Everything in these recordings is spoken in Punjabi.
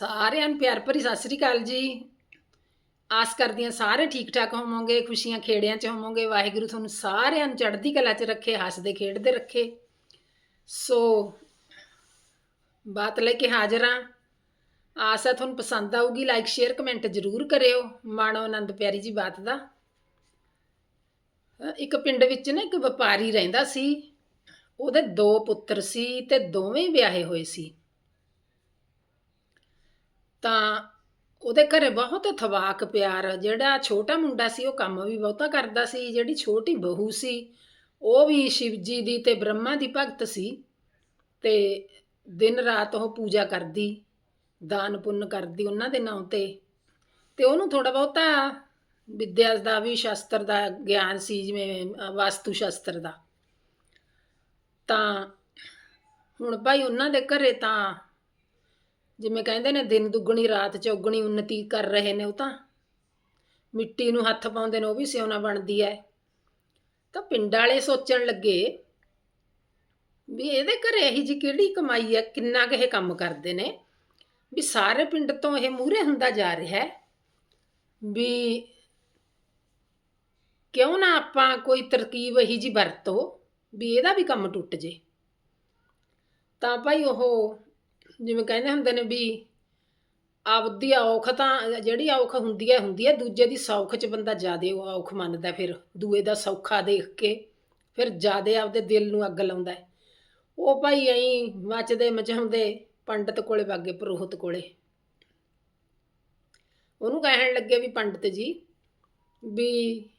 ਸਾਰਿਆਂ ਨੂੰ ਪਿਆਰ ਭਰੀ ਸਤਿ ਸ੍ਰੀ ਅਕਾਲ ਜੀ। ਆਸ ਕਰਦੀ ਹਾਂ ਸਾਰੇ ਠੀਕ ਠਾਕ ਹੋਵੋਗੇ, ਖੁਸ਼ੀਆਂ ਖੇੜਿਆਂ 'ਚ ਹੋਵੋਗੇ। ਵਾਹਿਗੁਰੂ ਤੁਹਾਨੂੰ ਸਾਰਿਆਂ ਨੂੰ ਚੜ੍ਹਦੀ ਕਲਾ 'ਚ ਰੱਖੇ, ਹੱਸਦੇ, ਖੇਡਦੇ ਰੱਖੇ। ਸੋ, ਬਾਤ ਲੈ ਕੇ ਹਾਜ਼ਰ ਹਾਂ। ਆਸ ਹੈ ਤੁਹਾਨੂੰ ਪਸੰਦ ਆਊਗੀ ਲਾਈਕ ਸ਼ੇਅਰ ਕਮੈਂਟ ਜ਼ਰੂਰ ਕਰਿਓ। ਮਾਣੋ ਆਨੰਦ ਪਿਆਰੀ ਜੀ ਬਾਤ ਦਾ। ਇੱਕ ਪਿੰਡ ਵਿੱਚ ਨਾ ਇੱਕ ਵਪਾਰੀ ਰਹਿੰਦਾ ਸੀ। ਉਹਦੇ ਦੋ ਪੁੱਤਰ ਸੀ ਤੇ ਦੋਵੇਂ ਵਿਆਹੇ ਹੋਏ ਸੀ। ਤਾਂ ਉਹਦੇ ਘਰੇ ਬਹੁਤ ਥਵਾਕ ਪਿਆਰ, ਜਿਹੜਾ ਛੋਟਾ ਮੁੰਡਾ ਸੀ, ਉਹ ਕੰਮ ਵੀ ਬਹੁਤਾ ਕਰਦਾ ਸੀ, ਜਿਹੜੀ ਛੋਟੀ ਬਹੂ ਸੀ, ਉਹ ਵੀ ਸ਼ਿਵ ਜੀ ਦੀ ਤੇ ਬ੍ਰਹਮਾ ਦੀ ਭਗਤ ਸੀ ਤੇ ਦਿਨ ਰਾਤ ਉਹ ਪੂਜਾ ਕਰਦੀ, ਦਾਨ ਪੁੰਨ ਕਰਦੀ ਉਹਨਾਂ ਦੇ ਨਾਂ ਤੇ। ਤੇ ਉਹਨੂੰ ਥੋੜਾ ਬਹੁਤਾ ਵਿਦਿਆ ਦਾ ਵੀ ਸ਼ਾਸਤਰ ਦਾ ਗਿਆਨ ਸੀ, ਜਿਵੇਂ ਵਾਸਤੂ ਸ਼ਾਸਤਰ ਦਾ। ਤਾਂ ਹੁਣ ਭਾਈ ਉਹਨਾਂ ਦੇ ਘਰੇ ਤਾਂ ਜਿਵੇਂ ਕਹਿੰਦੇ ਨੇ, ਦਿਨ ਦੁੱਗਣੀ, ਰਾਤ ਚੌਗਣੀ ਉન્નਤੀ ਕਰ ਰਹੇ ਨੇ ਉਹ ਤਾਂ। ਮਿੱਟੀ ਨੂੰ ਹੱਥ ਪਾਉਂਦੇ ਨੇ, ਉਹ ਵੀ ਸਿਉਣਾ ਬਣਦੀ ਹੈ ਤਾਂ ਪਿੰਡ ਵਾਲੇ ਸੋਚਣ ਲੱਗੇ ਵੀ ਇਹਦੇ ਘਰੇ ਇਹੀ ਜੀ ਕਿਹੜੀ ਕਮਾਈ ਹੈ ਕਿੰਨਾ ਕੁ ਇਹ ਕੰਮ ਕਰਦੇ ਨੇ? ਵੀ ਸਾਰੇ ਪਿੰਡ ਤੋਂ ਇਹ ਮੂਹਰੇ ਹੁੰਦਾ ਜਾ ਰਿਹਾ ਹੈ ਵੀ ਕਿਉਂ ਨਾ ਆਪਾਂ ਕੋਈ ਤਰਕੀਬ ਇਹੀ ਜੀ ਵਰਤੋ ਵੀ ਇਹਦਾ ਵੀ ਕੰਮ ਟੁੱਟ ਜੇ। ਤਾਂ ਭਾਈ ਉਹ ਜਿਵੇਂ ਕਹਿੰਦੇ ਹੁੰਦੇ ਨੇ ਵੀ ਆਪਦੀ ਔਖ ਤਾਂ ਜਿਹੜੀ ਔਖ ਹੁੰਦੀ ਹੈ ਹੁੰਦੀ ਹੈ, ਦੂਜੇ ਦੀ ਸੌਖ 'ਚ ਬੰਦਾ ਜ਼ਿਆਦੇ ਉਹ ਔਖ ਮੰਨਦਾ ਫਿਰ, ਦੂਏ ਦਾ ਸੌਖਾ ਦੇਖ ਕੇ ਫਿਰ ਜ਼ਿਆਦੇ ਆਪਦੇ ਦਿਲ ਨੂੰ ਅੱਗ ਲਾਉਂਦਾ ਹੈ। ਉਹ ਭਾਈ ਐਂ ਮੱਚਦੇ, ਮਚਾਉਂਦੇ, ਪੰਡਤ ਕੋਲੇ ਵਾਗੇ, ਪੁਰੋਹਿਤ ਕੋਲੇ। ਉਹਨੂੰ ਕਹਿਣ ਲੱਗੇ ਵੀ ਪੰਡਤ ਜੀ, ਵੀ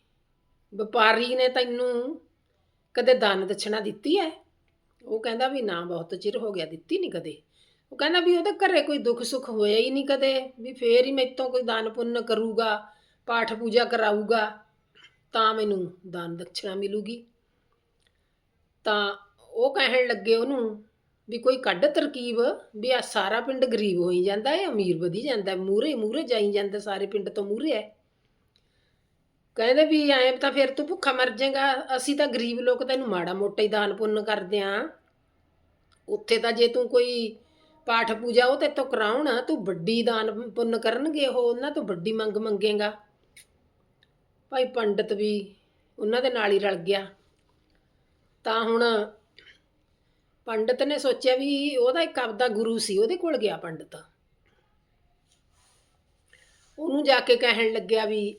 ਵਪਾਰੀ ਨੇ ਤੈਨੂੰ ਕਦੇ ਦਾਨ ਦਛਣਾ ਦਿੱਤੀ ਹੈ? ਉਹ ਕਹਿੰਦਾ ਵੀ ਨਾ, ਬਹੁਤ ਚਿਰ ਹੋ ਗਿਆ, ਦਿੱਤੀ ਨਹੀਂ ਕਦੇ। ਉਹ ਕਹਿੰਦਾ ਵੀ ਉਹਦੇ ਘਰੇ ਕੋਈ ਦੁੱਖ ਸੁੱਖ ਹੋਇਆ ਹੀ ਨਹੀਂ ਕਦੇ, ਵੀ ਫੇਰ ਹੀ ਮੈਥੋਂ ਕੋਈ ਦਾਨ ਪੁੰਨ ਕਰੂਗਾ, ਪਾਠ ਪੂਜਾ ਕਰਾਊਗਾ, ਤਾਂ ਮੈਨੂੰ ਦਾਨ ਦਕਸ਼ਨਾ ਮਿਲੂਗੀ। ਤਾਂ ਉਹ ਕਹਿਣ ਲੱਗੇ ਉਹਨੂੰ ਵੀ ਕੋਈ ਕੱਢ ਤਰਕੀਬ, ਵੀ ਆ ਸਾਰਾ ਪਿੰਡ ਗਰੀਬ ਹੋਈ ਜਾਂਦਾ ਹੈ, ਅਮੀਰ ਵਧੀ ਜਾਂਦਾ ਮੂਰੇ ਮੂਰੇ ਜਾਈ ਜਾਂਦਾ ਸਾਰੇ ਪਿੰਡ ਤੋਂ ਮੂਰੇ ਹੈ। ਕਹਿੰਦੇ ਵੀ ਐਂ ਤਾਂ ਫਿਰ ਤੂੰ ਭੁੱਖਾ ਮਰ ਜਾਏਗਾ, ਅਸੀਂ ਤਾਂ ਗਰੀਬ ਲੋਕ ਤੈਨੂੰ ਮਾੜਾ ਮੋਟਾ ਹੀ ਦਾਨ ਪੁੰਨ ਕਰਦੇ ਆਂ। ਉੱਥੇ ਤਾਂ ਜੇ ਤੂੰ ਕੋਈ ਪਾਠ ਪੂਜਾ ਉਹ ਤੇ ਤੋਂ ਕਰਾਉਣ, ਤੂੰ ਵੱਡੀ ਦਾਨ ਪੁੰਨ ਕਰਨਗੇ ਉਹ, ਉਹਨਾਂ ਤੋਂ ਵੱਡੀ ਮੰਗ ਮੰਗੇਗਾ। ਭਾਈ ਪੰਡਤ ਵੀ ਉਹਨਾਂ ਦੇ ਨਾਲ ਹੀ ਰਲ ਗਿਆ। ਤਾਂ ਹੁਣ ਪੰਡਤ ਨੇ ਸੋਚਿਆ ਵੀ ਉਹਦਾ ਇੱਕ ਆਪਦਾ ਗੁਰੂ ਸੀ, ਉਹਦੇ ਕੋਲ ਗਿਆ ਪੰਡਤ। ਉਹਨੂੰ ਜਾ ਕੇ ਕਹਿਣ ਲੱਗਿਆ ਵੀ,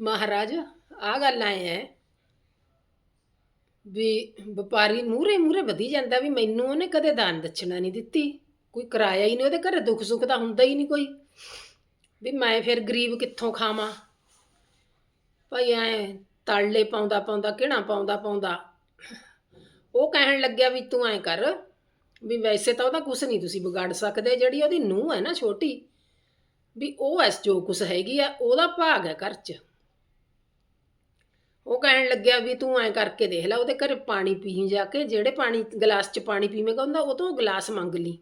ਮਹਾਰਾਜ ਆ ਗੱਲ ਆਏ ਹੈ ਵੀ ਵਪਾਰੀ ਮੂਰੇ ਮੂਰੇ ਵਧੀ ਜਾਂਦਾ ਵੀ ਮੈਨੂੰ ਉਹਨੇ ਕਦੇ ਦਾਨ ਦਛਣਾ ਨਹੀਂ ਦਿੱਤੀ। ਕੋਈ ਕਿਰਾਇਆ ਹੀ ਨਹੀਂ ਉਹਦੇ ਘਰੇ, ਦੁੱਖ ਸੁੱਖ ਤਾਂ ਹੁੰਦਾ ਹੀ ਨਹੀਂ ਕੋਈ। ਵੀ ਮੈਂ ਫਿਰ ਗਰੀਬ ਕਿੱਥੋਂ ਖਾਵਾਂ? ਭਾਈ ਐ ਤਾਲੇ ਪਾਉਂਦਾ ਪਾਉਂਦਾ ਕਿਹੜਾ ਪਾਉਂਦਾ ਪਾਉਂਦਾ। ਉਹ ਕਹਿਣ ਲੱਗਿਆ ਵੀ ਤੂੰ ਐ ਕਰ, ਵੀ ਵੈਸੇ ਤਾਂ ਉਹਦਾ ਕੁਝ ਨਹੀਂ ਤੁਸੀਂ ਵਿਗਾੜ ਸਕਦੇ, ਜਿਹੜੀ ਉਹਦੀ ਨੂੰਹ ਹੈ ਨਾ ਛੋਟੀ, ਵੀ ਉਹ ਐਸ ਜੋ ਕੁਛ ਹੈਗੀ ਆ, ਉਹਦਾ ਭਾਗ ਹੈ ਘਰ 'ਚ। ਉਹ ਕਹਿਣ ਲੱਗਿਆ ਵੀ ਤੂੰ ਐ ਕਰਕੇ ਦੇਖ ਲੈ, ਉਹਦੇ ਘਰੇ ਪਾਣੀ ਪੀ ਜਾ ਕੇ, ਜਿਹੜੇ ਪਾਣੀ, ਗਲਾਸ 'ਚ ਪਾਣੀ ਪੀਵੇਂਗਾ ਹੁੰਦਾ ਉਹ ਤੋਂ ਗਲਾਸ ਮੰਗ ਲਈ।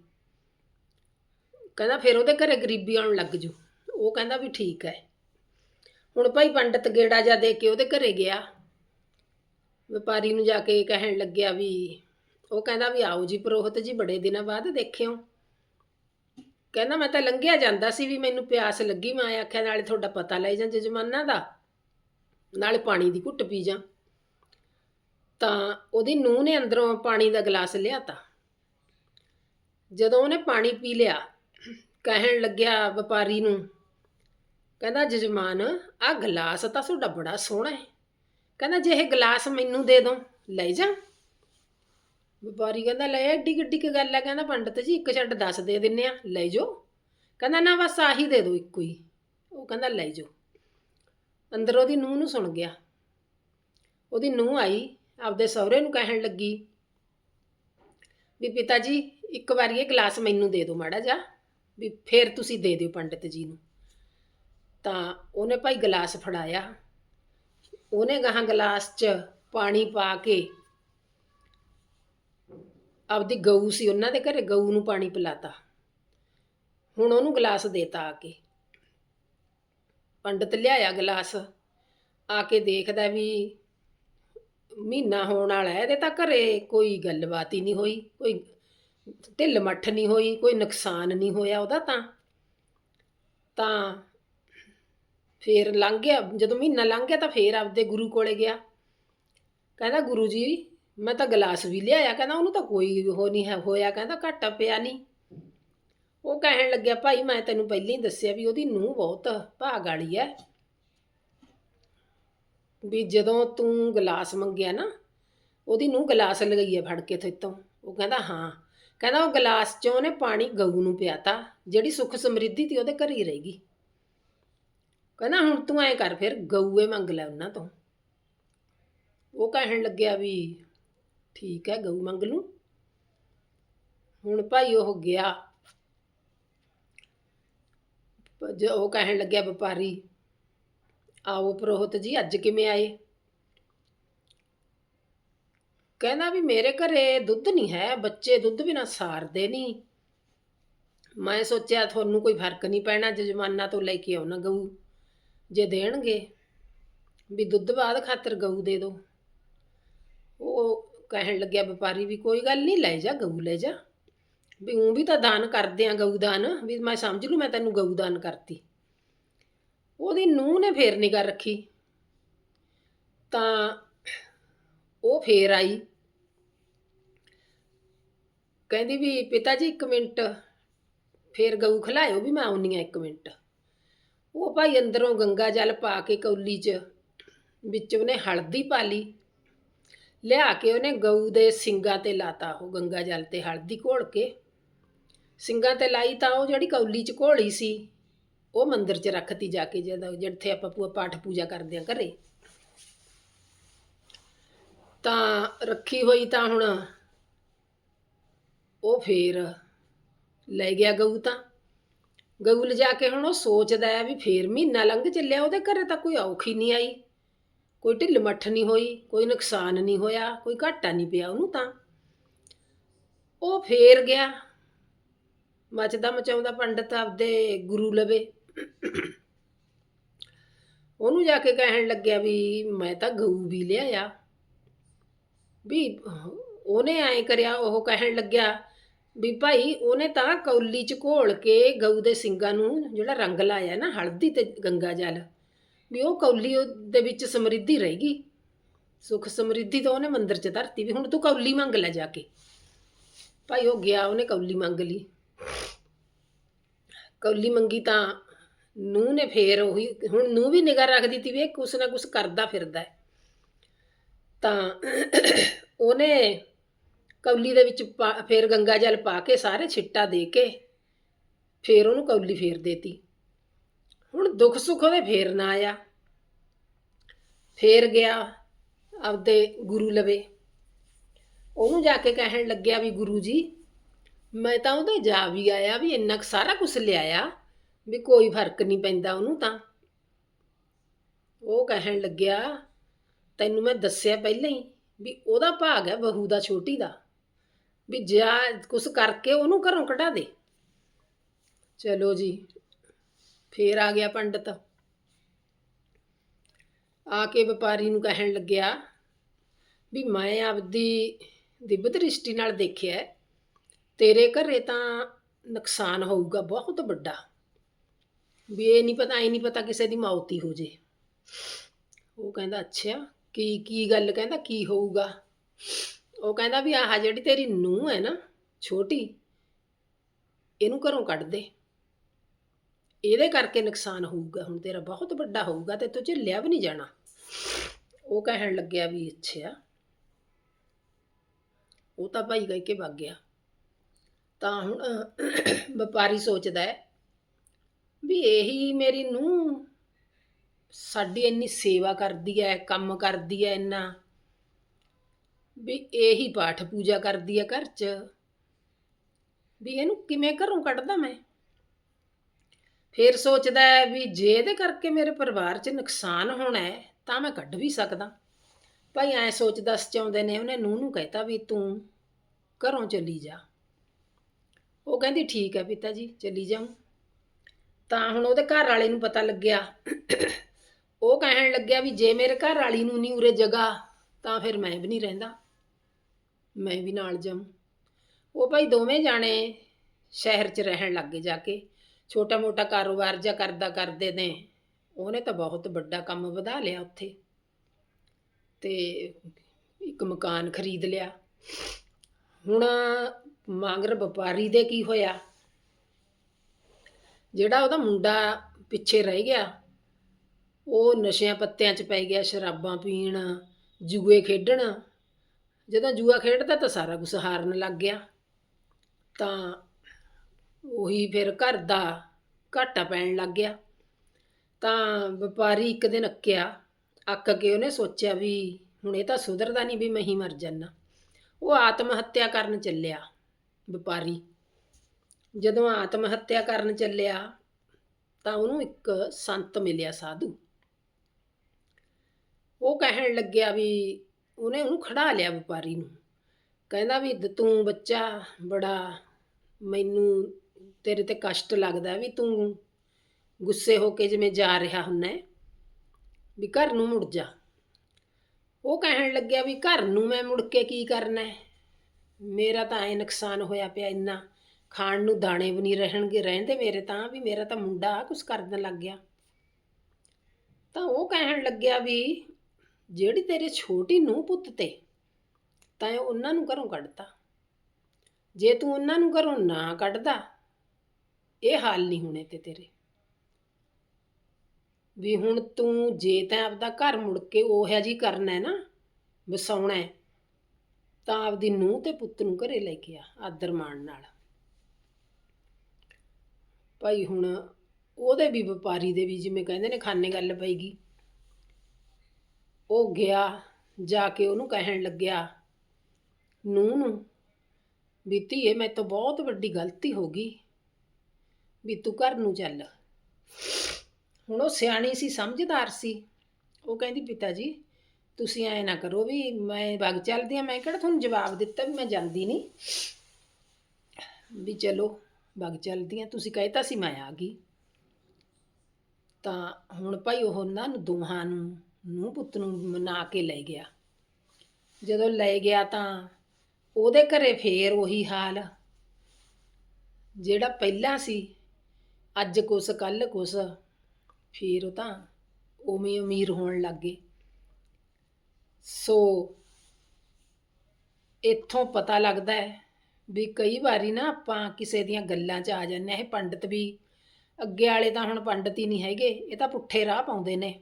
ਕਹਿੰਦਾ ਫਿਰ ਉਹਦੇ ਘਰੇ ਗਰੀਬੀ ਆਉਣ ਲੱਗ ਜੂ। ਉਹ ਕਹਿੰਦਾ ਵੀ ਠੀਕ ਹੈ ਹੁਣ ਭਾਈ ਪੰਡਤ ਗੇੜਾ ਜਾ ਦੇ ਕੇ ਉਹਦੇ ਘਰੇ ਗਿਆ। ਵਪਾਰੀ ਨੂੰ ਜਾ ਕੇ ਕਹਿਣ ਲੱਗਿਆ ਵੀ, ਉਹ ਕਹਿੰਦਾ ਵੀ ਆਓ ਜੀ ਪੁਰੋਹਿਤ ਜੀ, ਬੜੇ ਦਿਨਾਂ ਬਾਅਦ ਦੇਖਿਓ। ਕਹਿੰਦਾ ਮੈਂ ਤਾਂ ਲੰਘਿਆ ਜਾਂਦਾ ਸੀ ਵੀ ਮੈਨੂੰ ਪਿਆਸ ਲੱਗੀ, ਮੈਂ ਆਖਿਆ ਨਾਲੇ ਤੁਹਾਡਾ ਪਤਾ ਲੈ ਜਾਂ ਜ਼ਮਾਨਾ ਦਾ। ਨਾਲੇ ਪਾਣੀ ਦੀ ਘੁੱਟ ਪੀ ਜਾ। ਤਾਂ ਉਹਦੀ ਨੂੰਹ ਨੇ ਅੰਦਰੋਂ ਪਾਣੀ ਦਾ ਗਲਾਸ ਲਿਆਤਾ ਜਦੋਂ ਉਹਨੇ ਪਾਣੀ ਪੀ ਲਿਆ, ਕਹਿਣ ਲੱਗਿਆ ਵਪਾਰੀ ਨੂੰ, ਕਹਿੰਦਾ, ਜਜਮਾਨ ਆ ਗਲਾਸ ਤਾਂ ਤੁਹਾਡਾ ਬੜਾ ਸੋਹਣਾ ਹੈ। ਕਹਿੰਦਾ, ਜੇ ਇਹ ਗਲਾਸ ਮੈਨੂੰ ਦੇ ਦੋ, ਲੈ ਜਾ। ਵਪਾਰੀ ਕਹਿੰਦਾ, ਲੈ, ਐਡੀ ਗੱਡੀ ਕੀ ਗੱਲ ਹੈ? ਕਹਿੰਦਾ, ਪੰਡਤ ਜੀ, ਇੱਕ ਛੱਡ 10 ਦੇ ਦਿੰਨੇ ਆ, ਲੈ ਜਾਓ। ਕਹਿੰਦਾ, ਨਾ, ਬਸ ਆਹੀ ਦੇ ਦਿਓ ਇੱਕੋ ਹੀ। ਉਹ ਕਹਿੰਦਾ, ਲੈ ਜਾਓ। ਅੰਦਰ ਉਹਦੀ ਨੂੰਹ ਨੂੰ ਸੁਣ ਗਿਆ। ਉਹਦੀ ਨੂੰਹ ਆਈ, ਆਪਦੇ ਸਹੁਰੇ ਨੂੰ ਕਹਿਣ ਲੱਗੀ ਵੀ ਪਿਤਾ ਜੀ ਇੱਕ ਵਾਰੀ ਇਹ ਗਲਾਸ ਮੈਨੂੰ ਦੇ ਦਿਓ ਮਾੜਾ ਜਾ ਵੀ ਫੇਰ ਤੁਸੀਂ ਦੇ ਦਿਓ ਪੰਡਿਤ ਜੀ ਨੂੰ। ਤਾਂ ਉਹਨੇ ਭਾਈ ਗਲਾਸ ਫੜਾਇਆ। ਉਹਨੇ ਗਾਹਾਂ ਗਲਾਸ 'ਚ ਪਾਣੀ ਪਾ ਕੇ ਆਪਦੀ ਗਊ ਸੀ, ਉਹਨਾਂ ਦੇ ਘਰੇ ਗਊ ਨੂੰ ਪਾਣੀ ਪਿਲਾਤਾ। ਹੁਣ ਉਹਨੂੰ ਗਲਾਸ ਦੇਤਾ ਆ ਕੇ। ਪੰਡਤ ਲਿਆਇਆ ਗਲਾਸ। ਆ ਕੇ ਦੇਖਦਾ ਵੀ ਮਹੀਨਾ ਹੋਣ ਵਾਲਾ ਹੈ, ਇਹਦੇ ਤਾਂ ਘਰੇ ਕੋਈ ਗੱਲਬਾਤ ਹੀ ਨਹੀਂ ਹੋਈ, ਕੋਈ ਢਿੱਲ ਮੱਠ ਨਹੀਂ ਹੋਈ, ਕੋਈ ਨੁਕਸਾਨ ਨਹੀਂ ਹੋਇਆ ਉਹਦਾ ਤਾਂ। ਤਾਂ ਫੇਰ ਲੰਘ ਗਿਆ, ਜਦੋਂ ਮਹੀਨਾ ਲੰਘ ਗਿਆ ਤਾਂ ਫੇਰ ਆਪਦੇ ਗੁਰੂ ਕੋਲੇ ਗਿਆ। ਕਹਿੰਦਾ, ਗੁਰੂ ਜੀ, ਮੈਂ ਤਾਂ ਗਲਾਸ ਵੀ ਲਿਆਇਆ, ਕਹਿੰਦਾ ਉਹਨੂੰ ਤਾਂ ਕੋਈ ਉਹ ਨਹੀਂ ਹੈ, ਹੋਇਆ, ਕਹਿੰਦਾ ਘਾਟਾ ਪਿਆ ਨਹੀਂ। ਉਹ ਕਹਿਣ ਲੱਗਿਆ, ਭਾਈ, ਮੈਂ ਤੈਨੂੰ ਪਹਿਲਾਂ ਹੀ ਦੱਸਿਆ ਵੀ ਉਹਦੀ ਨੂੰਹ ਬਹੁਤ ਭਾਗ ਵਾਲੀ ਹੈ ਵੀ ਜਦੋਂ ਤੂੰ ਗਲਾਸ ਮੰਗਿਆ ਨਾ, ਉਹਦੀ ਨੂੰਹ ਗਲਾਸ ਲਗਾਈ ਹੈ ਫੜ ਕੇ ਤੋਂ ਉਹ ਕਹਿੰਦਾ, ਹਾਂ। ਕਹਿੰਦਾ, ਉਹ ਗਲਾਸ ਚੋਂ ਉਹਨੇ ਪਾਣੀ ਗਊ ਨੂੰ ਪਿਆਤਾ, ਜਿਹੜੀ ਸੁੱਖ ਸਮਰਿੱਧੀ ਤੀ ਉਹਦੇ ਘਰ ਹੀ ਰਹੇਗੀ ਕਹਿੰਦਾ, ਹੁਣ ਤੂੰ ਐ ਕਰ ਫਿਰ, ਗਊਏ ਮੰਗ ਲੈ ਉਹਨਾਂ ਤੋਂ। ਉਹ ਕਹਿਣ ਲੱਗਿਆ ਵੀ ਠੀਕ ਹੈ ਗਊ ਮੰਗ ਲੂੰ। ਹੁਣ ਭਾਈ ਉਹ ਗਿਆ ਜੋ ਉਹ ਕਹਿਣ ਲੱਗਿਆ ਵਪਾਰੀ, ਆਓ ਪ੍ਰੋਹਤ ਜੀ, ਅੱਜ ਕਿਵੇਂ ਆਏ? ਕਹਿੰਦਾ ਵੀ ਮੇਰੇ ਘਰੇ ਦੁੱਧ ਨਹੀਂ ਹੈ, ਬੱਚੇ ਦੁੱਧ ਬਿਨਾ ਸਾਰਦੇ ਨਹੀਂ। ਮੈਂ ਸੋਚਿਆ ਤੁਹਾਨੂੰ ਕੋਈ ਫ਼ਰਕ ਨਹੀਂ ਪੈਣਾ ਜੇ ਜ਼ਮਾਨਾ ਤੋਂ ਲੈ ਕੇ ਆਉਣਾ ਗਊ। ਜੇ ਦੇਣਗੇ, ਵੀ ਦੁੱਧ ਬਾਅਦ ਖਾਤਰ ਗਊ ਦੇ ਦਿਓ। ਉਹ ਕਹਿਣ ਲੱਗਿਆ ਵਪਾਰੀ ਵੀ ਕੋਈ ਗੱਲ ਨਹੀਂ, ਲੈ ਜਾ ਗਊ, ਲੈ ਜਾ। ਵੀ ਉਹ ਵੀ ਤਾਂ ਦਾਨ ਕਰਦੇ ਆ ਗਊਦਾਨ, ਵੀ ਮੈਂ ਸਮਝ ਲੂ ਮੈਂ ਤੈਨੂੰ ਗਊ ਦਾਨ ਕਰਤੀ। ਉਹਦੀ ਨੂੰਹ ਨੇ ਫੇਰ ਨਿਗਾਹ ਰੱਖੀ। ਤਾਂ ਉਹ ਫੇਰ ਆਈ। ਕਹਿੰਦੀ ਵੀ ਪਿਤਾ ਜੀ ਇੱਕ ਮਿੰਟ, ਫੇਰ ਗਊ ਖਲਾਇਓ ਵੀ ਮੈਂ ਆਉਣੀ ਆ ਇੱਕ ਮਿੰਟ। ਉਹ ਭਾਈ ਅੰਦਰੋਂ ਗੰਗਾ ਜਲ ਪਾ ਕੇ ਕੌਲੀ 'ਚ, ਵਿੱਚ ਉਹਨੇ ਹਲਦੀ ਪਾ ਲਈ। ਲਿਆ ਕੇ ਉਹਨੇ ਗਊ ਦੇ ਸਿੰਗਾਂ ਤੇ ਲਾਤਾ ਉਹ ਗੰਗਾ ਜਲ ਤੇ ਹਲਦੀ ਘੋਲ ਕੇ। ਸਿੰਗਾਂ ਤੇ ਲਾਈ ਤਾਂ ਉਹ ਜਿਹੜੀ ਕੌਲੀ 'ਚ ਘੋਲੀ ਸੀ, ਉਹ ਮੰਦਿਰ 'ਚ ਰੱਖਤੀ ਜਾ ਕੇ ਜਦੋਂ ਜਿੱਥੇ ਆਪਾਂ ਪੂਆ ਪਾਠ ਪੂਜਾ ਕਰਦੇ ਆ ਘਰੇ। ਤਾਂ ਰੱਖੀ ਹੋਈ ਤਾਂ ਹੁਣ ਉਹ ਫੇਰ ਲੈ ਗਿਆ ਗਊ ਤਾਂ। ਗਊ ਲਿਜਾ ਕੇ ਹੁਣ ਉਹ ਸੋਚਦਾ ਹੈ ਵੀ ਫੇਰ ਮਹੀਨਾ ਲੰਘ ਚੱਲਿਆ, ਉਹਦੇ ਘਰੇ ਤਾਂ ਕੋਈ ਔਖੀ ਨਹੀਂ ਆਈ। ਕੋਈ ਢਿੱਲ ਮੱਠ ਨਹੀਂ ਹੋਈ, ਕੋਈ ਨੁਕਸਾਨ ਨਹੀਂ ਹੋਇਆ, ਕੋਈ ਘਾਟਾ ਨਹੀਂ ਪਿਆ ਉਹਨੂੰ ਤਾਂ। ਉਹ ਫੇਰ ਗਿਆ। ਮਚਦਾ ਮਚਾਉਂਦਾ ਪੰਡਤ ਆਪਦੇ ਗੁਰੂ ਲਵੇ। ਉਹਨੂੰ ਜਾ ਕੇ ਕਹਿਣ ਲੱਗਿਆ ਵੀ ਮੈਂ ਤਾਂ ਗਊ ਵੀ ਲਿਆਇਆ। ਵੀ ਉਹਨੇ ਐਂ ਕਰਿਆ, ਉਹ ਕਹਿਣ ਲੱਗਿਆ ਵੀ ਭਾਈ ਉਹਨੇ ਤਾਂ ਕੌਲੀ ਚ ਘੋਲ ਕੇ ਗਊ ਦੇ ਸਿੰਗਾਂ ਨੂੰ ਜਿਹੜਾ ਰੰਗ ਲਾਇਆ ਨਾ, ਹਲਦੀ ਤੇ ਗੰਗਾ ਜਲ, ਵੀ ਉਹ ਕੌਲੀ ਦੇ ਵਿੱਚ ਸਮਰਿੱਧੀ ਰਹੇਗੀ ਸੁਖ ਸਮਰਿੱਧੀ ਤਾਂ ਉਹਨੇ ਮੰਦਰ ਚ ਧਰਤੀ ਵੀ, ਹੁਣ ਤੂੰ ਕੌਲੀ ਮੰਗ ਲੈ ਜਾ ਕੇ। ਭਾਈ ਉਹ ਗਿਆ, ਉਹਨੇ ਕੌਲੀ ਮੰਗ ਲਈ। ਕੌਲੀ ਮੰਗੀ ਤਾਂ ਨੂੰ ਨੇ ਫੇਰ ਉਹੀ, ਹੁਣ ਨੂੰ ਵੀ ਨਿਗਾਹ ਰੱਖ ਦਿੱਤੀ ਵੀ ਇਹ ਕੁਛ ਨਾ ਕੁਛ ਕਰਦਾ ਫਿਰਦਾ ਹੈ। ਤਾਂ ਉਹਨੇ ਕੌਲੀ ਦੇ ਵਿੱਚ ਪਾ- ਫੇਰ ਗੰਗਾ ਜਲ ਪਾ ਕੇ ਸਾਰੇ ਛਿੱਟਾ ਦੇ ਕੇ ਫੇਰ ਉਹਨੂੰ ਕੌਲੀ ਫੇਰ ਦੇਤੀ। ਹੁਣ ਦੁੱਖ ਸੁੱਖ ਉਹਦੇ ਫੇਰ ਨਾ ਆਇਆ। ਫੇਰ ਗਿਆ ਆਪਦੇ ਗੁਰੂ ਲਵੇ। ਉਹਨੂੰ ਜਾ ਕੇ ਕਹਿਣ ਲੱਗਿਆ ਵੀ ਗੁਰੂ ਜੀ ਮੈਂ ਤਾਂ ਉਹਦੇ ਜਾ ਵੀ ਆਇਆ ਵੀ ਇੰਨਾ ਕੁ ਸਾਰਾ ਕੁਝ ਲਿਆਇਆ ਵੀ ਕੋਈ ਫ਼ਰਕ ਨਹੀਂ ਪੈਂਦਾ ਉਹਨੂੰ ਤਾਂ। ਉਹ ਕਹਿਣ ਲੱਗਿਆ ਤੈਨੂੰ ਮੈਂ ਦੱਸਿਆ ਪਹਿਲਾਂ ਹੀ ਵੀ ਉਹਦਾ ਭਾਗ ਹੈ ਬਹੂ ਦਾ ਛੋਟੀ ਦਾ। ਵੀ ਜਾ ਕੁਛ ਕਰਕੇ ਉਹਨੂੰ ਘਰੋਂ ਕਢਾ ਦੇ। ਚਲੋ ਜੀ ਫੇਰ ਆ ਗਿਆ ਪੰਡਤ। ਆ ਕੇ ਵਪਾਰੀ ਨੂੰ ਕਹਿਣ ਲੱਗਿਆ ਵੀ ਮੈਂ ਆਪਦੀ ਦਿਵ ਦ੍ਰਿਸ਼ਟੀ ਨਾਲ ਦੇਖਿਆ ਹੈ, ਤੇਰੇ ਘਰੇ ਤਾਂ ਨੁਕਸਾਨ ਹੋਊਗਾ, ਬਹੁਤ ਵੱਡਾ। ਵੀ ਇਹ ਨਹੀਂ ਪਤਾ, ਇਹ ਨਹੀਂ ਪਤਾ ਕਿਸੇ ਦੀ ਮੌਤ ਹੀ ਹੋ ਜੇ। ਉਹ ਕਹਿੰਦਾ, ਅੱਛਾ, ਕੀ ਕੀ ਗੱਲ? ਕਹਿੰਦਾ, ਕੀ ਹੋਊਗਾ? ਉਹ ਕਹਿੰਦਾ ਵੀ ਆਹ ਜਿਹੜੀ ਤੇਰੀ ਨੂੰਹ ਹੈ ਨਾ, ਛੋਟੀ, ਇਹਨੂੰ ਘਰੋਂ ਕੱਢ ਦੇ। ਇਹਦੇ ਕਰਕੇ ਨੁਕਸਾਨ ਹੋਊਗਾ। ਹੁਣ ਤੇਰਾ ਬਹੁਤ ਵੱਡਾ ਹੋਊਗਾ, ਤੇ ਤੂੰ ਝੱਲਿਆ ਵੀ ਨਹੀਂ ਜਾਣਾ। ਉਹ ਕਹਿਣ ਲੱਗਿਆ ਵੀ, ਅੱਛਾ। ਉਹ ਤਾਂ ਭਾਈ ਕਹਿ ਕੇ ਵਗ ਗਿਆ। ਤਾਂ ਹੁਣ ਵਪਾਰੀ ਸੋਚਦਾ ਹੈ ਵੀ ਇਹੀ ਮੇਰੀ ਨੂੰ ਸਾਡੀ ਇੰਨੀ ਸੇਵਾ ਕਰਦੀ ਹੈ, ਕੰਮ ਕਰਦੀ ਹੈ ਇੰਨਾ, ਵੀ ਇਹੀ ਪਾਠ ਪੂਜਾ ਕਰਦੀ ਹੈ ਘਰ 'ਚ, ਵੀ ਇਹਨੂੰ ਕਿਵੇਂ ਘਰੋਂ ਕੱਢਦਾ ਮੈਂ? ਫਿਰ ਸੋਚਦਾ ਹੈ ਵੀ ਜੇ ਇਹਦੇ ਕਰਕੇ ਮੇਰੇ ਪਰਿਵਾਰ 'ਚ ਨੁਕਸਾਨ ਹੋਣਾ ਹੈ, ਤਾਂ ਮੈਂ ਕੱਢ ਵੀ ਸਕਦਾ। ਭਾਈ ਐ ਸੋਚਦਾ, ਸਚਾਉਂਦੇ ਨੇ, ਉਹਨੇ ਨੂੰਹ ਨੂੰ ਕਹਿਤਾ ਵੀ ਤੂੰ ਘਰੋਂ ਚਲੀ ਜਾ। ਉਹ ਕਹਿੰਦੀ, ਠੀਕ ਹੈ ਪਿਤਾ ਜੀ, ਚਲੀ ਜਾਊਂ। ਤਾਂ ਹੁਣ ਉਹਦੇ ਘਰ ਵਾਲੇ ਨੂੰ ਪਤਾ ਲੱਗਿਆ, ਉਹ ਕਹਿਣ ਲੱਗਿਆ ਵੀ ਜੇ ਮੇਰੇ ਘਰ ਵਾਲੀ ਨੂੰ ਨਹੀਂ ਉਰੇ ਜਗ੍ਹਾ, ਤਾਂ ਫਿਰ ਮੈਂ ਵੀ ਨਹੀਂ ਰਹਿੰਦਾ, ਮੈਂ ਵੀ ਨਾਲ ਜਾਊਂ। ਉਹ ਭਾਈ ਦੋਵੇਂ ਜਾਣੇ ਸ਼ਹਿਰ 'ਚ ਰਹਿਣ ਲੱਗੇ ਜਾ ਕੇ, ਛੋਟਾ ਮੋਟਾ ਕਾਰੋਬਾਰ ਜਾਂ ਕਰਦਾ ਕਰਦੇ ਨੇ, ਉਹਨੇ ਤਾਂ ਬਹੁਤ ਵੱਡਾ ਕੰਮ ਵਧਾ ਲਿਆ ਉੱਥੇ। ਤੇ ਇੱਕ ਮਕਾਨ ਖਰੀਦ ਲਿਆ। ਹੁਣ ਮਾਂਗਰ ਵਪਾਰੀ ਦੇ ਕੀ ਹੋਇਆ? ਜਿਹੜਾ ਉਹਦਾ ਮੁੰਡਾ ਪਿੱਛੇ ਰਹਿ ਗਿਆ, ਉਹ ਨਸ਼ਿਆਂ ਪੱਤਿਆਂ 'ਚ ਪੈ ਗਿਆ, ਸ਼ਰਾਬਾਂ ਪੀਣ, ਜੂਏ ਖੇਡਣ। ਜਦੋਂ ਜੂਆ ਖੇਡਦਾ ਤਾਂ ਸਾਰਾ ਕੁਝ ਹਾਰਨ ਲੱਗ ਗਿਆ। ਤਾਂ ਉਹੀ ਫਿਰ ਘਰ ਦਾ ਘਾਟਾ ਪੈਣ ਲੱਗ ਗਿਆ। ਤਾਂ ਵਪਾਰੀ ਇੱਕ ਦਿਨ ਅੱਕਿਆ, ਅੱਕ ਕੇ ਉਹਨੇ ਸੋਚਿਆ ਵੀ ਹੁਣ ਇਹ ਤਾਂ ਸੁਧਰਦਾ ਨਹੀਂ ਵੀ ਮੈਂ ਹੀ ਮਰ ਜਾਣਾ ਉਹ ਆਤਮ ਹੱਤਿਆ ਕਰਨ ਚੱਲਿਆ। ਵਪਾਰੀ। ਜਦੋਂ ਆਤਮ ਹੱਤਿਆ ਕਰਨ ਚੱਲਿਆ, ਤਾਂ ਉਹਨੂੰ ਇੱਕ ਸੰਤ ਮਿਲਿਆ ਸਾਧੂ। ਉਹ ਕਹਿਣ ਲੱਗਿਆ ਵੀ ਉਹਨੇ ਉਹਨੂੰ ਖੜਾ ਲਿਆ ਵਪਾਰੀ ਨੂੰ। ਕਹਿੰਦਾ ਵੀ ਤੂੰ ਬੱਚਾ, ਬੜਾ ਮੈਨੂੰ ਤੇਰੇ ਤੇ ਕਸ਼ਟ ਲੱਗਦਾ ਵੀ ਤੂੰ ਗੁੱਸੇ ਹੋ ਕੇ ਜਿਵੇਂ ਜਾ ਰਿਹਾ ਹੁੰਨਾ ਵੀ ਘਰ ਨੂੰ ਮੁੜ ਜਾ। ਉਹ ਕਹਿਣ ਲੱਗਿਆ ਵੀ ਘਰ ਨੂੰ ਮੈਂ ਮੁੜ ਕੇ ਕੀ ਕਰਨਾ ਹੈ ਮੇਰਾ ਤਾਂ ਐ ਨੁਕਸਾਨ ਹੋਇਆ ਪਿਆ ਇੰਨਾ। ਖਾਣ ਨੂੰ ਦਾਣੇ ਵੀ ਨਹੀਂ ਰਹਿਣਗੇ ਰਹਿੰਦੇ ਮੇਰੇ ਤਾਂ, ਵੀ ਮੇਰਾ ਤਾਂ ਮੁੰਡਾ ਕੁਛ ਕਰਨ ਲੱਗ ਗਿਆ। ਤਾਂ ਉਹ ਕਹਿਣ ਲੱਗਿਆ ਵੀ, ਜਿਹੜੀ ਤੇਰੇ ਛੋਟੀ ਨੂੰ ਪੁੱਤ ਤੇ, ਤਾਂ ਉਹਨਾਂ ਨੂੰ ਘਰੋਂ ਕੱਢਤਾ। ਜੇ ਤੂੰ ਉਹਨਾਂ ਨੂੰ ਘਰੋਂ ਨਾ ਕੱਢਦਾ, ਇਹ ਹਾਲ ਨਹੀਂ ਹੋਣੇ ਤੇ ਤੇਰੇ। ਵੀ ਹੁਣ ਤੂੰ ਜੇ ਤਾਂ ਆਪਦਾ ਘਰ ਮੁੜ ਕੇ ਉਹੋ ਜੀ ਕਰਨਾ ਹੈ ਨਾ, ਵਸਾਉਣਾ ਹੈ ਤਾਂ ਆਪਦੀ ਨੂੰਹ ਤੇ ਪੁੱਤ ਨੂੰ ਘਰੇ ਲੈ ਕੇ ਆ, ਆਦਰ ਮਾਣ ਨਾਲ। ਭਾਈ ਹੁਣ ਉਹਦੇ ਵੀ ਵਪਾਰੀ ਦੇ ਵੀ ਜਿਵੇਂ ਕਹਿੰਦੇ ਨੇ ਖਾਨੇ ਗੱਲ ਪਈਗੀ। ਉਹ ਗਿਆ, ਜਾ ਕੇ ਉਹਨੂੰ ਕਹਿਣ ਲੱਗਿਆ, ਨੂੰਹ ਨੂੰ ਵੀ ਧੀਏ ਮੇਰੇ ਤੋਂ ਬਹੁਤ ਵੱਡੀ ਗਲਤੀ ਹੋ ਗਈ, ਵੀ ਤੂੰ ਘਰ ਨੂੰ ਚੱਲ। ਹੁਣ ਉਹ ਸਿਆਣੀ ਸੀ, ਸਮਝਦਾਰ ਸੀ। ਉਹ ਕਹਿੰਦੀ, ਪਿਤਾ ਜੀ ਤੁਸੀਂ ਐ ਨਾ ਕਰੋ ਵੀ ਮੈਂ ਵਗ ਚੱਲਦੀ ਆ, ਮੈਂ ਕਿਹੜਾ ਤੁਹਾਨੂੰ ਜਵਾਬ ਦਿੱਤਾ ਵੀ ਮੈਂ ਜਾਂਦੀ ਨਹੀਂ। ਵੀ ਚਲੋ ਵਗ ਚੱਲਦੀ ਆ, ਤੁਸੀਂ ਕਹਿਤਾ ਸੀ ਮੈਂ ਆ ਗਈ। ਤਾਂ ਹੁਣ ਭਾਈ ਉਹ ਉਹਨਾਂ ਨੂੰ, ਦੋਹਾਂ ਨੂੰ ਨੂੰ ਪੁੱਤ ਨੂੰ ਮਨਾ ਕੇ ਲੈ ਗਿਆ। ਜਦੋਂ ਲੈ ਗਿਆ ਤਾਂ ਉਹਦੇ ਘਰੇ ਫੇਰ ਉਹੀ ਹਾਲ। ਜਿਹੜਾ ਪਹਿਲਾਂ ਸੀ, ਅੱਜ ਕੁਛ ਕੱਲ ਕੁਛ, ਫੇਰ ਉਹ ਤਾਂ ਉਵੇਂ ਅਮੀਰ ਹੋਣ ਲੱਗੇ ਸੋ ਇੱਥੋਂ ਪਤਾ ਲੱਗਦਾ ਹੈ ਵੀ ਕਈ ਵਾਰੀ ਨਾ ਆਪਾਂ ਕਿਸੇ ਦੀਆਂ ਗੱਲਾਂ 'ਚ ਆ ਜਾਂਦੇ ਹਾਂ, ਇਹ ਪੰਡਤ ਵੀ ਅੱਗੇ ਵਾਲੇ ਤਾਂ ਹੁਣ ਪੰਡਤ ਹੀ ਨਹੀਂ ਹੈਗੇ, ਇਹ ਤਾਂ ਪੁੱਠੇ ਰਾਹ ਪਾਉਂਦੇ ਨੇ।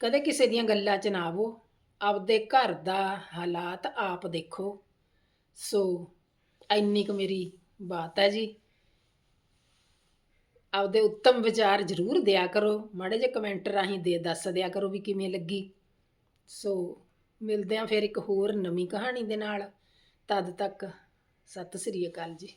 ਕਦੇ ਕਿਸੇ ਦੀਆਂ ਗੱਲਾਂ 'ਚ ਨਾ ਆਵੋ, ਆਪਦੇ ਘਰ ਦਾ ਹਾਲਾਤ ਆਪ ਦੇਖੋ। ਸੋ ਇੰਨੀ ਕੁ ਮੇਰੀ ਬਾਤ ਹੈ ਜੀ। ਆਪਦੇ ਉੱਤਮ ਵਿਚਾਰ ਜ਼ਰੂਰ ਦਿਆ ਕਰੋ, ਮਾੜੇ ਜਿਹੇ ਕਮੈਂਟ ਰਾਹੀਂ ਦੇ ਦੱਸ ਦਿਆ ਕਰੋ ਵੀ ਕਿਵੇਂ ਲੱਗੀ। ਸੋ ਮਿਲਦੇ ਹਾਂ ਫਿਰ ਇੱਕ ਹੋਰ ਨਵੀਂ ਕਹਾਣੀ ਦੇ ਨਾਲ। ਤਦ ਤੱਕ ਸਤਿ ਸ੍ਰੀ ਅਕਾਲ ਜੀ।